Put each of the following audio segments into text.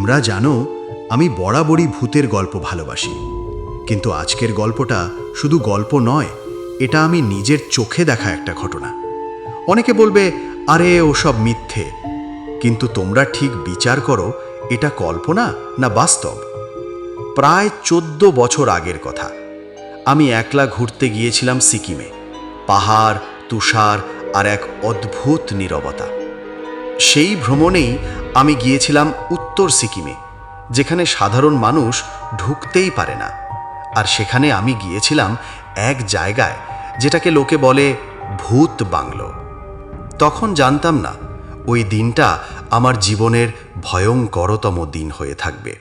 তোমরা জানো, আমি বরাবরই ভূতের গল্প ভালোবাসি। কিন্তু আজকের গল্পটা শুধু গল্প নয়, এটা আমি নিজের চোখে দেখা একটা ঘটনা। অনেকে বলবে, আরে, ওসব মিথ্যে। কিন্তু তোমরা ঠিক বিচার করো, এটা কল্পনা না বাস্তব? প্রায় চোদ্দ বছর আগের কথা। আমি একলা ঘুরতে গিয়েছিলাম সিকিমে। পাহাড়, তুষার আর এক অদ্ভুত নীরবতা। সেই ভ্রমণেই আমি গিয়েছিলাম উত্তর সিকিমে, যেখানে সাধারণ মানুষ ঢুকতেই পারে না। আর সেখানে আমি গিয়েছিলাম এক জায়গায়, যেটাকে লোকে বলে ভূত বাংলো। তখন জানতাম না, ওই দিনটা আমার জীবনের ভয়ঙ্করতম দিন হয়ে থাকবে।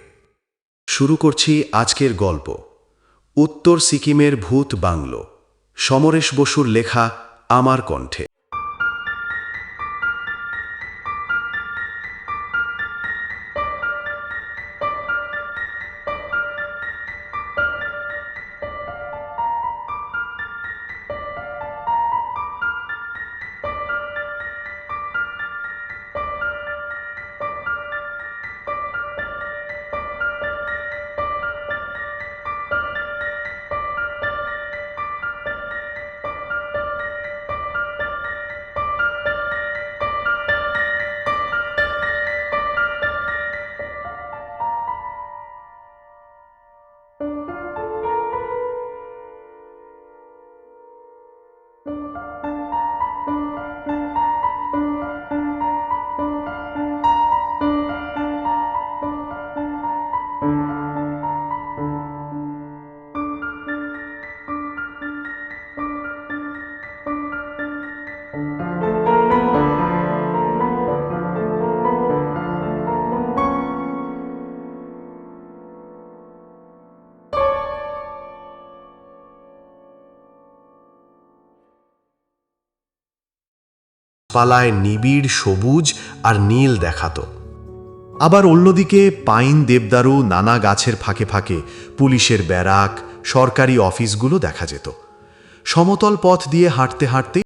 শুরু করছি আজকের গল্প। উত্তর সিকিমের ভূত বাংলো। সমরেশ বসুর লেখা আমার কণ্ঠে। পালায় নিবিড় সবুজ আর নীল দেখাত। আবার অন্যদিকে পাইন দেবদারু নানা গাছের ফাঁকে ফাঁকে পুলিশের ব্যারাক, সরকারি অফিসগুলো দেখা যেত। সমতল পথ দিয়ে হাঁটতে হাঁটতে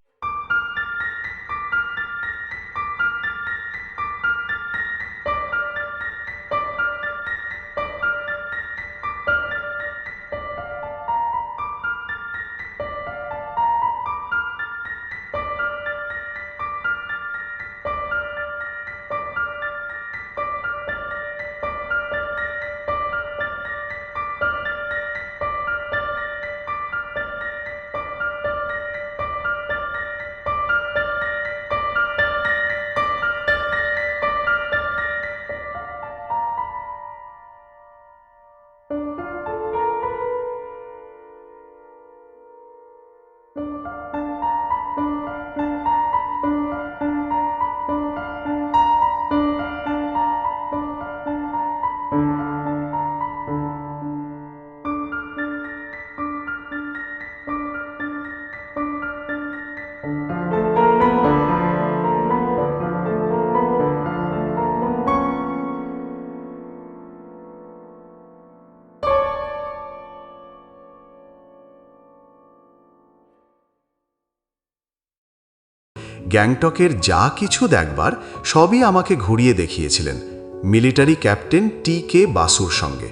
গ্যাংটকের যা কিছু দেখবার সবই আমাকে ঘুরিয়ে দেখিয়েছিলেন, মিলিটারি ক্যাপ্টেন টি কে বাসুর সঙ্গে।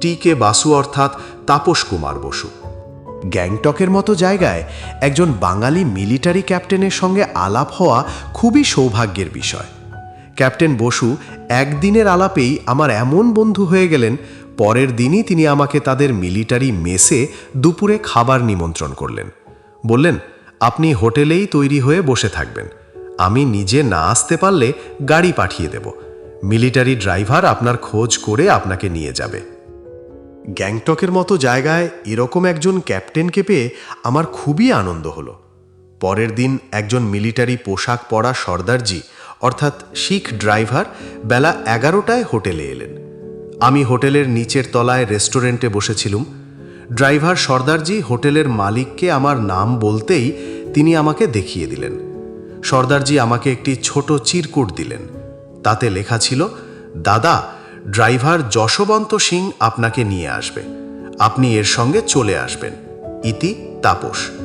টি কে বাসু অর্থাৎ তাপস কুমার বসু। গ্যাংটকের মতো জায়গায় একজন বাঙালি মিলিটারি ক্যাপ্টেনের সঙ্গে আলাপ হওয়া খুবই সৌভাগ্যের বিষয়। ক্যাপ্টেন বসু একদিনের আলাপেই আমার এমন বন্ধু হয়ে গেলেন, পরের দিনই তিনি আমাকে তাদের মিলিটারি মেসে দুপুরে খাবার নিমন্ত্রণ করলেন। বললেন আপনি হোটেলেই তৈরি হয়ে বসে থাকবেন। আমি নিজে না আসতে পারলে গাড়ি পাঠিয়ে দেব। মিলিটারি ড্রাইভার আপনার খোঁজ করে আপনাকে নিয়ে যাবে। গ্যাংটকের মতো জায়গায় এরকম একজন ক্যাপ্টেনকে পেয়ে আমার খুবই আনন্দ হলো। পরের দিন একজন মিলিটারি পোশাক পরা সর্দারজি, অর্থাৎ শিখ ড্রাইভার, বেলা এগারোটায় হোটেলে এলেন। আমি হোটেলের নিচের তলায় রেস্টুরেন্টে বসেছিলুম। ড্রাইভার সর্দারজি হোটেলের মালিককে আমার নাম বলতেই তিনি আমাকে দেখিয়ে দিলেন। সর্দারজি আমাকে একটি ছোট চিরকুট দিলেন। তাতে লেখা ছিল, দাদা, ড্রাইভার যশবন্ত সিং আপনাকে নিয়ে আসবে। আপনি এর সঙ্গে চলে আসবেন। ইতি তাপস।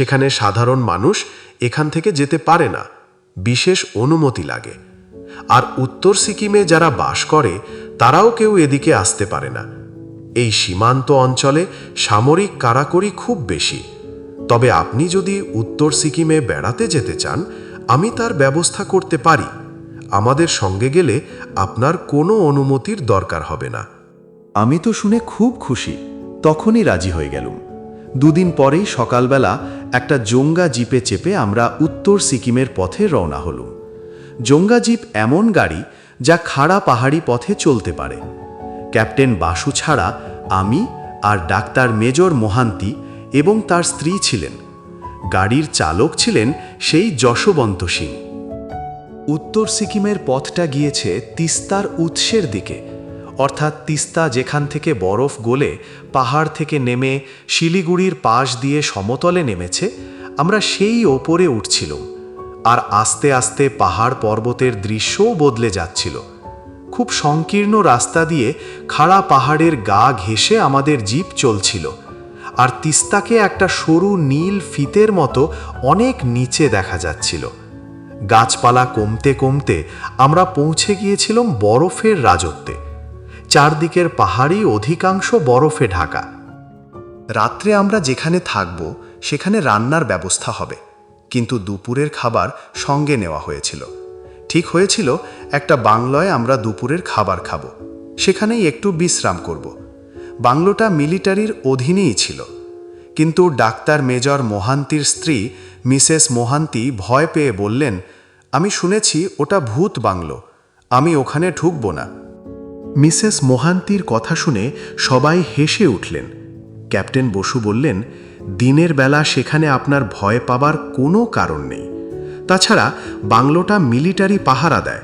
সেখানে সাধারণ মানুষ এখান থেকে যেতে পারে না, বিশেষ অনুমতি লাগে। আর উত্তর সিকিমে যারা বাস করে, তারাও কেউ এদিকে আসতে পারে না। এই সীমান্ত অঞ্চলে সামরিক কারাকরি খুব বেশি। তবে আপনি যদি উত্তর সিকিমে বেড়াতে যেতে চান, আমি তার ব্যবস্থা করতে পারি। আমাদের সঙ্গে গেলে আপনার কোনো অনুমতির দরকার হবে না। আমি তো শুনে খুব খুশি। তখনই রাজি হয়ে গেলুম। দুদিন পরেই সকালবেলা একটা জঙ্গা জিপে চেপে আমরা উত্তর সিকিমের পথে রওনা হলুম। জঙ্গা জিপ এমন গাড়ি যা খাড়া পাহাড়ি পথে চলতে পারে। ক্যাপ্টেন বাসু ছাড়া আমি আর ডাক্তার মেজর মোহান্তি এবং তার স্ত্রী ছিলেন। গাড়ির চালক ছিলেন সেই যশবন্ত সিং। উত্তর সিকিমের পথটা গিয়েছে তিস্তার উৎসের দিকে। অর্থাৎ তিস্তা যেখান থেকে বরফ গলে পাহাড় থেকে নেমে শিলিগুড়ির পাশ দিয়ে সমতলে নেমেছে, আমরা সেই ওপরে উঠছিলাম, আর আস্তে আস্তে পাহাড় পর্বতের দৃশ্যও বদলে যাচ্ছিল। খুব সংকীর্ণ রাস্তা দিয়ে খাড়া পাহাড়ের গা ঘেঁষে আমাদের জিপ চলছিল, আর তিস্তাকে একটা সরু নীল ফিতের মতো অনেক নিচে দেখা যাচ্ছিল। গাছপালা কমতে কমতে আমরা পৌঁছে গিয়েছিলাম বরফের রাজত্বে। চারদিকের পাহাড়ি অধিকাংশ বরফে ঢাকা। রাত্রে আমরা যেখানে থাকব, সেখানে রান্নার ব্যবস্থা হবে। কিন্তু দুপুরের খাবার সঙ্গে নেওয়া হয়েছিল। ঠিক হয়েছিল, একটা বাংলোয় আমরা দুপুরের খাবার খাব। সেখানেই একটু বিশ্রাম করব। বাংলোটা মিলিটারির অধীনেই ছিল। কিন্তু ডাক্তার মেজর মোহান্তির স্ত্রী, মিসেস মোহান্তি, ভয় পেয়ে বললেন, আমি শুনেছি ওটা ভূত বাংলো। আমি ওখানে ঢুকব না। মিসেস মোহান্তির কথা শুনে সবাই হেসে উঠলেন। ক্যাপ্টেন বসু বললেন, দিনের বেলা সেখানে আপনার ভয় পাবার কোনো কারণ নেই। তাছাড়া বাংলোটা মিলিটারি পাহারা দেয়।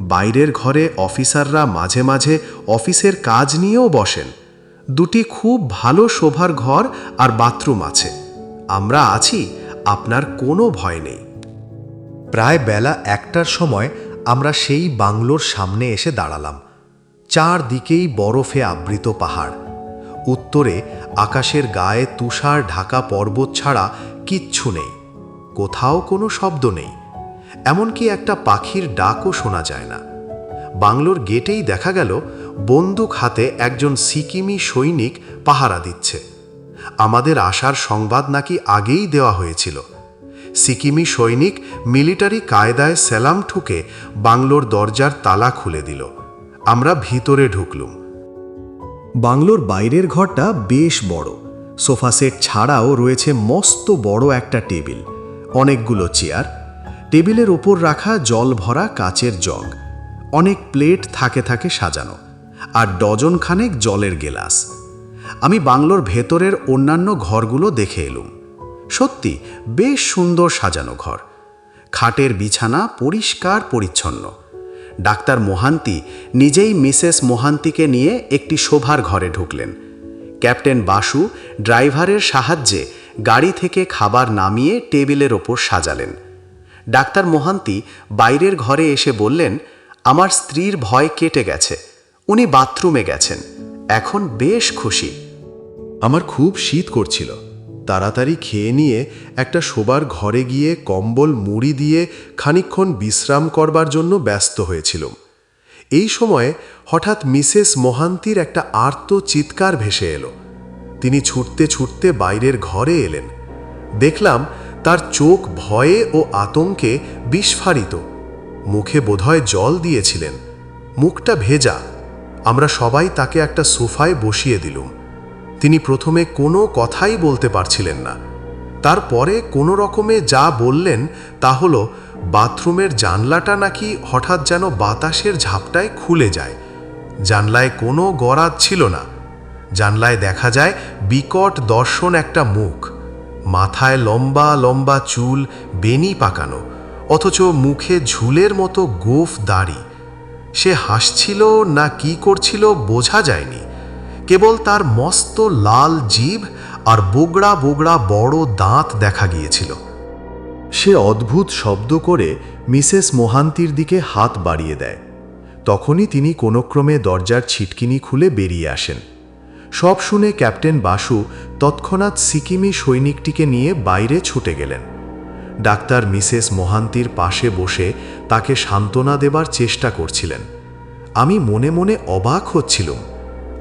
বাইরের ঘরে অফিসাররা মাঝে মাঝে অফিসের কাজ নিয়েও বসেন। দুটি খুব ভালো শোভার ঘর আর বাথরুম আছে। আমরা আছি, আপনার কোনো ভয় নেই। প্রায় বেলা একটার সময় আমরা সেই বাংলোর সামনে এসে দাঁড়ালাম। চারদিকেই বরফে আবৃত পাহাড়। উত্তরে আকাশের গায়ে তুষার ঢাকা পর্বত ছাড়া কিচ্ছু নেই, কোথাও কোনো শব্দ নেই। এমনকি একটা পাখির ডাকও শোনা যায় না। বাংলোর গেটেই দেখা গেল, বন্দুক হাতে একজন সিকিমি সৈনিক পাহারা দিচ্ছে। আমাদের আসার সংবাদ নাকি আগেই দেওয়া হয়েছিল। সিকিমি সৈনিক মিলিটারি কায়দায় সেলাম ঠুকে বাংলোর দরজার তালা খুলে দিল। আমরা ভিতরে ঢুকলুম। বাংলোর বাইরের ঘরটা বেশ বড়। সোফা সেট ছাড়াও রয়েছে মস্ত বড় একটা টেবিল, অনেকগুলো চেয়ার। টেবিলের ওপর রাখা জল ভরা কাচের জগ। অনেক প্লেট থাকে থাকে সাজানো, আর ডজন খানেক জলের গেলাস। আমি বাংলোর ভেতরের অন্যান্য ঘরগুলো দেখে এলুম। সত্যি, বেশ সুন্দর সাজানো ঘর। খাটের বিছানা পরিষ্কার পরিচ্ছন্ন। ডাক্তার মোহান্তি নিজেই মিসেস মোহান্তিকে নিয়ে একটি শোভার ঘরে ঢুকলেন। ক্যাপ্টেন বাসু ড্রাইভারের সাহায্যে গাড়ি থেকে খাবার নামিয়ে টেবিলের ওপর সাজালেন। ডাক্তার মোহান্তি বাইরের ঘরে এসে বললেন, আমার স্ত্রীর ভয় কেটে গেছে। উনি বাথরুমে গেছেন। এখন বেশ খুশি। আমার খুব শীত করছিল। তাড়াতাড়ি খেয়ে নিয়ে একটা শোবার ঘরে গিয়ে কম্বল মুড়ি দিয়ে খানিকক্ষণ বিশ্রাম করবার জন্য ব্যস্ত হয়েছিলাম। এই সময়ে হঠাৎ মিসেস মোহান্তির একটা আর্ত চিৎকার ভেসে এলো। তিনি ছুটতে ছুটতে বাইরের ঘরে এলেন। দেখলাম তার চোখ ভয়ে ও আতঙ্কে বিস্ফারিত। মুখে বোধহয় জল দিয়েছিলেন। মুখটা ভেজা। আমরা সবাই তাকে একটা সোফায় বসিয়ে দিলুম। তিনি প্রথমে কোনো কথাই বলতে পারছিলেন না। তারপরে কোনো রকমে যা বললেন তা হলো, বাথরুমের জানলাটা নাকি হঠাৎ যেন বাতাসের ঝাপটায় খুলে যায়। জানলায় কোনো গরাদ ছিল না। জানলায় দেখা যায় বিকট দর্শন একটা মুখ। মাথায় লম্বা লম্বা চুল, বেনি পাকানো, অথচ মুখে ঝুলের মতো গোফ দাড়ি। সে হাসছিল না কি করছিল বোঝা যায়নি। কেবল তার মস্ত লাল জীব আর বোগড়া বোগড়া বড় দাঁত দেখা গিয়েছিল। সে অদ্ভুত শব্দ করে মিসেস মোহান্তির দিকে হাত বাড়িয়ে দেয়। তখনই তিনি কোনোক্রমে দরজার ছিটকিনি খুলে বেরিয়ে আসেন। সব শুনে ক্যাপ্টেন বাসু তৎক্ষণাৎ সিকিমি সৈনিকটিকে নিয়ে বাইরে ছুটে গেলেন। ডাক্তার মিসেস মোহান্তির পাশে বসে তাকে সান্ত্বনা দেবার চেষ্টা করছিলেন। আমি মনে মনে অবাক হচ্ছিলুম।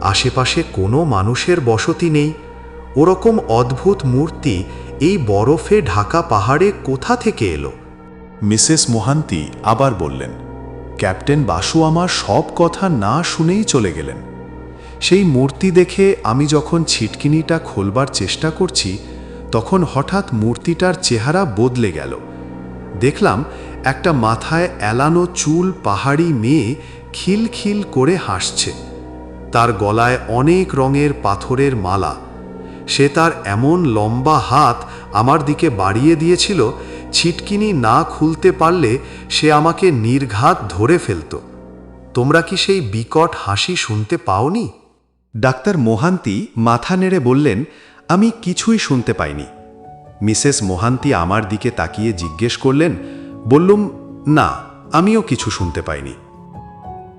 আশেপাশে কোনো মানুষের বসতি নেই। ওরকম অদ্ভুত মূর্তি এই বরফে ঢাকা পাহাড়ে কোথা থেকে এলো? মিসেস মোহান্তি আবার বললেন, ক্যাপ্টেন বাসু আমার সব কথা না শুনেই চলে গেলেন। সেই মূর্তি দেখে আমি যখন ছিটকিনিটা খোলবার চেষ্টা করছি, তখন হঠাৎ মূর্তিটার চেহারা বদলে গেল। দেখলাম একটা মাথায় এলানো চুল পাহাড়ি মেয়ে খিলখিল করে হাসছে। তার গলায় অনেক রঙের পাথরের মালা। সে তার এমন লম্বা হাত আমার দিকে বাড়িয়ে দিয়েছিল, ছিটকিনি না খুলতে পারলে সে আমাকে নির্ঘাত ধরে ফেলত। তোমরা কি সেই বিকট হাসি শুনতে পাওনি? ডাক্তার মোহান্তি মাথা নেড়ে বললেন, আমি কিছুই শুনতে পাইনি। মিসেস মোহান্তি আমার দিকে তাকিয়ে জিজ্ঞেস করলেন, বললুম, না, আমিও কিছু শুনতে পাইনি।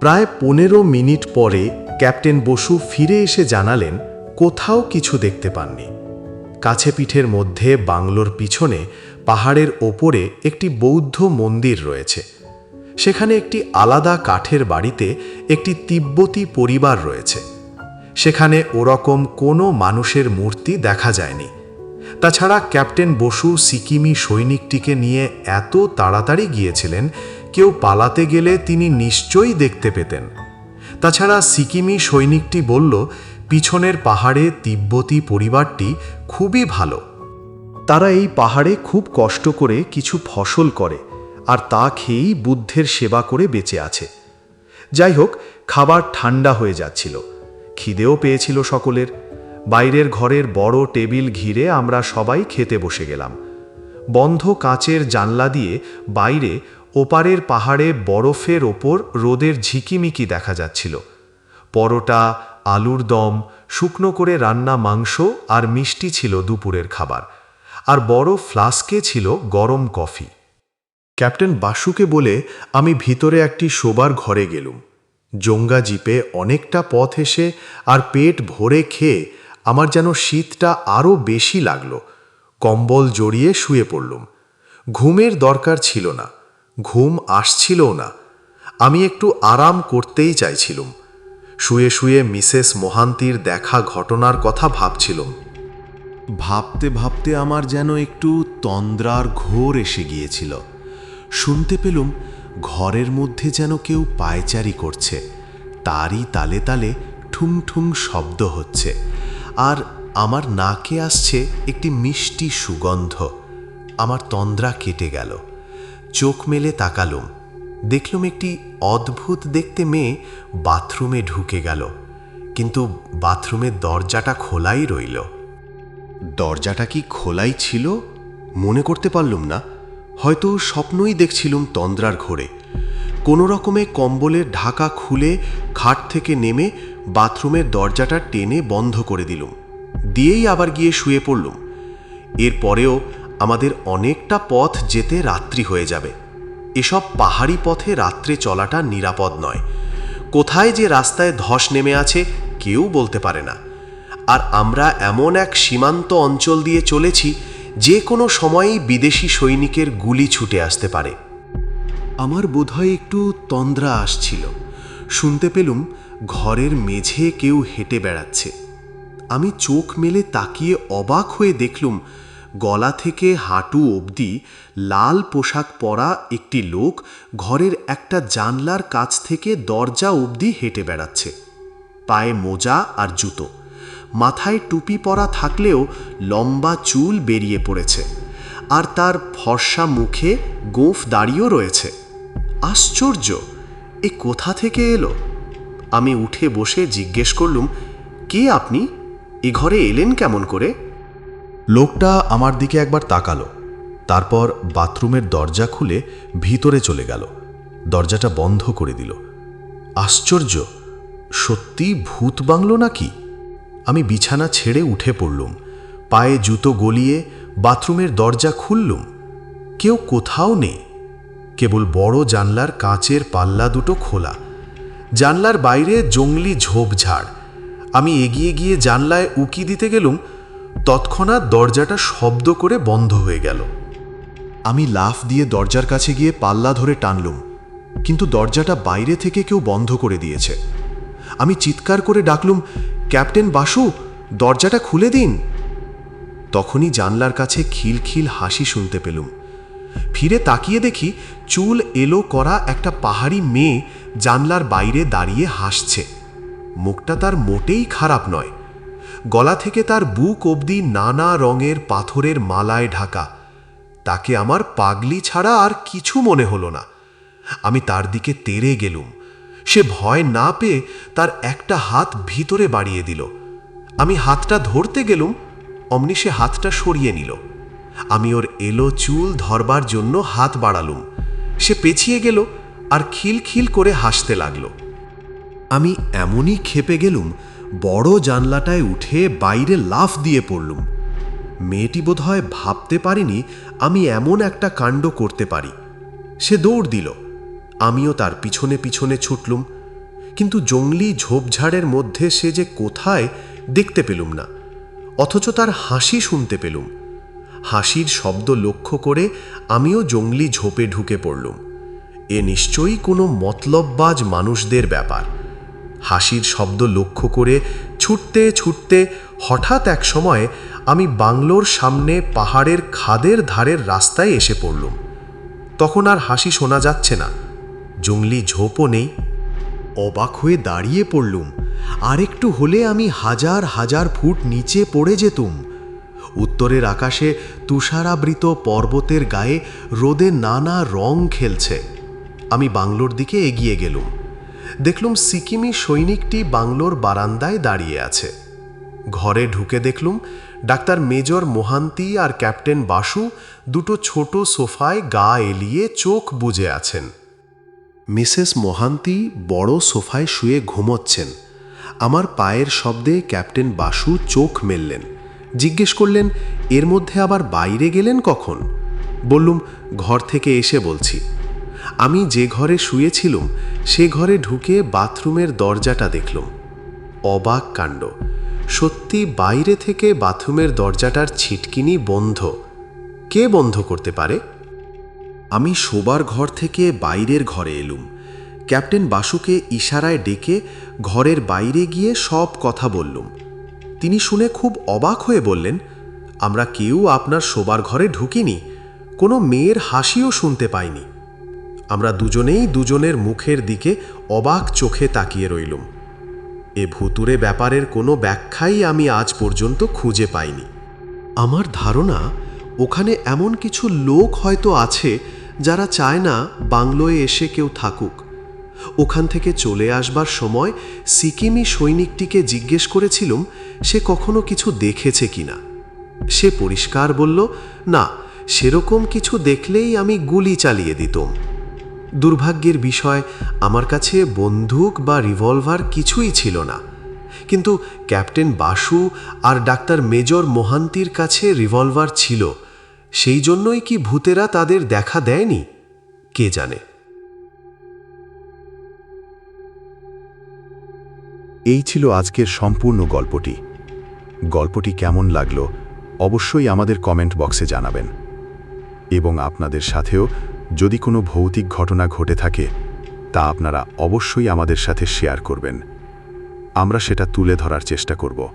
প্রায় পনেরো মিনিট পরে ক্যাপ্টেন বসু ফিরে এসে জানালেন, কোথাও কিছু দেখতে পাননি। কাছে পিঠের মধ্যে বাংলোর পিছনে পাহাড়ের ওপরে একটি বৌদ্ধ মন্দির রয়েছে। সেখানে একটি আলাদা কাঠের বাড়িতে একটি তিব্বতী পরিবার রয়েছে। সেখানে ওরকম কোনো মানুষের মূর্তি দেখা যায়নি। তাছাড়া ক্যাপ্টেন বসু সিকিমি সৈনিকটিকে নিয়ে এত তাড়াতাড়ি গিয়েছিলেন কেউ পালাতে গেলে তিনি নিশ্চয়ই দেখতে পেতেন। তাছাড়া সিকিমি সৈনিকটি বলল, পিছনের পাহাড়ে তিব্বতী পরিবারটি খুবই ভালো। তারা এই পাহাড়ে খুব কষ্ট করে কিছু ফসল করে আর তা খেয়েই বুদ্ধের সেবা করে বেঁচে আছে। যাই হোক, খাবার ঠান্ডা হয়ে যাচ্ছিল। খিদেও পেয়েছিল সকলের। বাইরের ঘরের বড় টেবিল ঘিরে আমরা সবাই খেতে বসে গেলাম। বন্ধ কাচের জানলা দিয়ে বাইরে ওপারের পাহাড়ে বরফের ওপর রোদের ঝিকিমিকি দেখা যাচ্ছিল। পরোটা, আলুর দম, শুকনো করে রান্না মাংস আর মিষ্টি ছিল দুপুরের খাবার। আর বড় ফ্লাস্কে ছিল গরম কফি। ক্যাপ্টেন বাসুকে বলে আমি ভিতরে একটি শোবার ঘরে গেলুম। জঙ্গা জিপে অনেকটা পথ এসে আর পেট ভরে খেয়ে আমার যেন শীতটা আরও বেশি লাগল। কম্বল জড়িয়ে শুয়ে পড়লুম। ঘুমের দরকার ছিল না। ঘুম আসছিলও না। আমি একটু আরাম করতেই চাইছিলুম। শুয়ে শুয়ে মিসেস মোহান্তির দেখা ঘটনার কথা ভাবছিলুম। ভাবতে ভাবতে আমার যেন একটু তন্দ্রার ঘোর এসে গিয়েছিল। শুনতে পেলুম ঘরের মধ্যে যেন কেউ পায়চারি করছে। তারই তালে তালে ঠুং ঠুং শব্দ হচ্ছে। আর আমার নাকে আসছে একটি মিষ্টি সুগন্ধ। আমার তন্দ্রা কেটে গেল। চোখ মেলে তাকালুম। দেখলুম একটি অদ্ভুত দেখতে মেয়ে বাথরুমে ঢুকে গেল। কিন্তু বাথরুমের দরজাটা খোলাই রইল। দরজাটা কি খোলাই ছিল? মনে করতে পারলুম না। হয়তো স্বপ্নই দেখছিলুম তন্দ্রার ঘোরে। কোনো রকমে কম্বলের ঢাকা খুলে খাট থেকে নেমে বাথরুমের দরজাটা টেনে বন্ধ করে দিলুম। দিয়েই আবার গিয়ে শুয়ে পড়লুম। এরপরেও আমাদের অনেকটা পথ যেতে রাত্রি হয়ে যাবে। এসব পাহাড়ি পথে রাত্রে চলাটা নিরাপদ নয়। কোথায় যে রাস্তায় ধস নেমে আছে, কেউ বলতে পারে না। আর আমরা এমন এক সীমান্ত অঞ্চল দিয়ে চলেছি, যে কোনো সময়েই বিদেশি সৈনিকের গুলি ছুটে আসতে পারে। আমার বোধহয় একটু তন্দ্রা আসছিল। শুনতে পেলুম ঘরের মেঝে কেউ হেঁটে বেড়াচ্ছে। আমি চোখ মেলে তাকিয়ে অবাক হয়ে দেখলুম গলা থেকে হাঁটু অবধি লাল পোশাক পরা একটি লোক ঘরের একটা জানলার কাছ থেকে দরজা অবধি হেঁটে বেড়াচ্ছে। পায়ে মোজা আর জুতো। মাথায় টুপি পরা থাকলেও লম্বা চুল বেরিয়ে পড়েছে। আর তার ফর্সা মুখে গোঁফ দাঁড়িয়েও রয়েছে। আশ্চর্য! এ কোথা থেকে এলো? আমি উঠে বসে জিজ্ঞেস করলুম, কে আপনি? এ ঘরে এলেন কেমন করে? লোকটা আমার দিকে একবার তাকালো। তারপর বাথরুমের দরজা খুলে ভিতরে চলে গেল। দরজাটা বন্ধ করে দিল। আশ্চর্য! সত্যি ভূত বাংলো নাকি? আমি বিছানা ছেড়ে উঠে পড়লুম। পায়ে জুতো গলিয়ে বাথরুমের দরজা খুললুম। কেউ কোথাও নেই। কেবল বড় জানলার কাঁচের পাল্লা দুটো খোলা। জানলার বাইরে জঙ্গলি ঝোপঝাড়। আমি এগিয়ে গিয়ে জানলায় উকি দিতে গেলুম। তৎক্ষণাৎ দরজাটা শব্দ করে বন্ধ হয়ে গেল। আমি লাফ দিয়ে দরজার কাছে গিয়ে পাল্লা ধরে টানলুম, কিন্তু দরজাটা বাইরে থেকে কেউ বন্ধ করে দিয়েছে। আমি চিৎকার করে ডাকলুম, ক্যাপ্টেন বাসু, দরজাটা খুলে দিন! তখনই জানলার কাছে খিলখিল হাসি শুনতে পেলুম। ফিরে তাকিয়ে দেখি চুল এলো করা একটা পাহাড়ি মেয়ে জানলার বাইরে দাঁড়িয়ে হাসছে। মুখটা তার মোটেই খারাপ নয়। গলা থেকে তার বুক অবধি নানা রঙের পাথরের মালায় ঢাকা। তাকে আমার পাগলি ছাড়া আর কিছু মনে হলো না। আমি তার দিকে তেড়ে গেলুম। সে ভয় না পেয়ে তার একটা হাত ভিতরে বাড়িয়ে দিল। আমি হাতটা ধরতে গেলুম, অমনি সে হাতটা সরিয়ে নিল। আমি ওর এলো চুল ধরবার জন্য হাত বাড়ালুম। সে পেছিয়ে গেল আর খিলখিল করে হাসতে লাগল। আমি এমনই খেপে গেলুম বড় জানলাটায় উঠে বাইরে লাফ দিয়ে পড়লুম। মেয়েটি বোধহয় ভাবতে পারিনি আমি এমন একটা কাণ্ড করতে পারি। সে দৌড় দিল। আমিও তার পিছনে পিছনে ছুটলুম। কিন্তু জঙ্গলি ঝোপঝাড়ের মধ্যে সে যে কোথায় দেখতে পেলুম না। অথচ তার হাসি শুনতে পেলুম। হাসির শব্দ লক্ষ্য করে আমিও জঙ্গলি ঝোপে ঢুকে পড়লুম। এ নিশ্চয়ই কোনো মতলববাজ মানুষদের ব্যাপার। হাসির শব্দ লক্ষ্য করে ছুটতে ছুটতে হঠাৎ এক সময় আমি বাংলোর সামনে পাহাড়ের খাদের ধারের রাস্তায় এসে পড়লুম। তখন আর হাসি শোনা যাচ্ছে না। জঙ্গলি ঝোপও নেই। অবাক হয়ে দাঁড়িয়ে পড়লুম। আর একটু হলে আমি হাজার হাজার ফুট নিচে পড়ে যেতুম। উত্তরের আকাশে তুষারাবৃত পর্বতের গায়ে রোদে নানা রং খেলছে। আমি বাংলোর দিকে এগিয়ে গেলুম। দেখলুম সিকিমি সৈনিকটি বাংলোর বারান্দায় দাঁড়িয়ে আছে। ঘরে ঢুকে দেখলুম ডাক্তার মেজর মোহান্তি আর ক্যাপ্টেন বাসু দুটো ছোট সোফায় গা এলিয়ে চোখ বুজে আছেন। মিসেস মোহান্তি বড় সোফায় শুয়ে ঘুমোচ্ছেন। আমার পায়ের শব্দে ক্যাপ্টেন বাসু চোখ মেললেন। জিজ্ঞেস করলেন, এর মধ্যে আবার বাইরে গেলেন কখন? বললুম, ঘর থেকে এসে বলছি। আমি যে ঘরে শুয়েছিলুম, সে ঘরে ঢুকে বাথরুমের দরজাটা দেখলুম। অবাক কাণ্ড। সত্যি বাইরে থেকে বাথরুমের দরজাটার ছিটকিনি বন্ধ। কে বন্ধ করতে পারে? আমি শোবার ঘর থেকে বাইরের ঘরে এলুম। ক্যাপ্টেন বাসুকে ইশারায় ডেকে ঘরের বাইরে গিয়ে সব কথা বললুম। তিনি শুনে খুব অবাক হয়ে বললেন, আমরা কেউ আপনার শোবার ঘরে ঢুকিনি। কোনো মেয়ের হাসিও শুনতে পাইনি। আমরা দুজনেই দুজনের মুখের দিকে অবাক চোখে তাকিয়ে রইলুম। এ ভুতুরে ব্যাপারের কোনো ব্যাখ্যাই আমি আজ পর্যন্ত খুঁজে পাইনি। আমার ধারণা, ওখানে এমন কিছু লোক হয়তো আছে যারা চায় না বাংলোয় এসে কেউ থাকুক। ওখান থেকে চলে আসবার সময় সিকিমি সৈনিকটিকে জিজ্ঞেস করেছিলুম, সে কখনো কিছু দেখেছে কিনা? সে পরিষ্কার বলল, না, সেরকম কিছু দেখলেই আমি গুলি চালিয়ে দিতম। দুর্ভাগ্যের বিষয় আমার কাছে বন্দুক বা রিভলভার কিছুই ছিল না। কিন্তু ক্যাপ্টেন বাসু আর ডাক্তার মেজর মোহান্তির কাছে রিভলভার ছিল। সেই জন্যই কি ভূতেরা তাদের দেখা দেয়নি? কে জানে? এই ছিল আজকের সম্পূর্ণ গল্পটি। গল্পটি কেমন লাগল অবশ্যই আমাদের কমেন্ট বক্সে জানাবেন। এবং আপনাদের সাথেও যদি কোনো ভৌতিক ঘটনা ঘটে থাকে, তা আপনারা অবশ্যই আমাদের সাথে শেয়ার করবেন। আমরা সেটা তুলে ধরার চেষ্টা করব।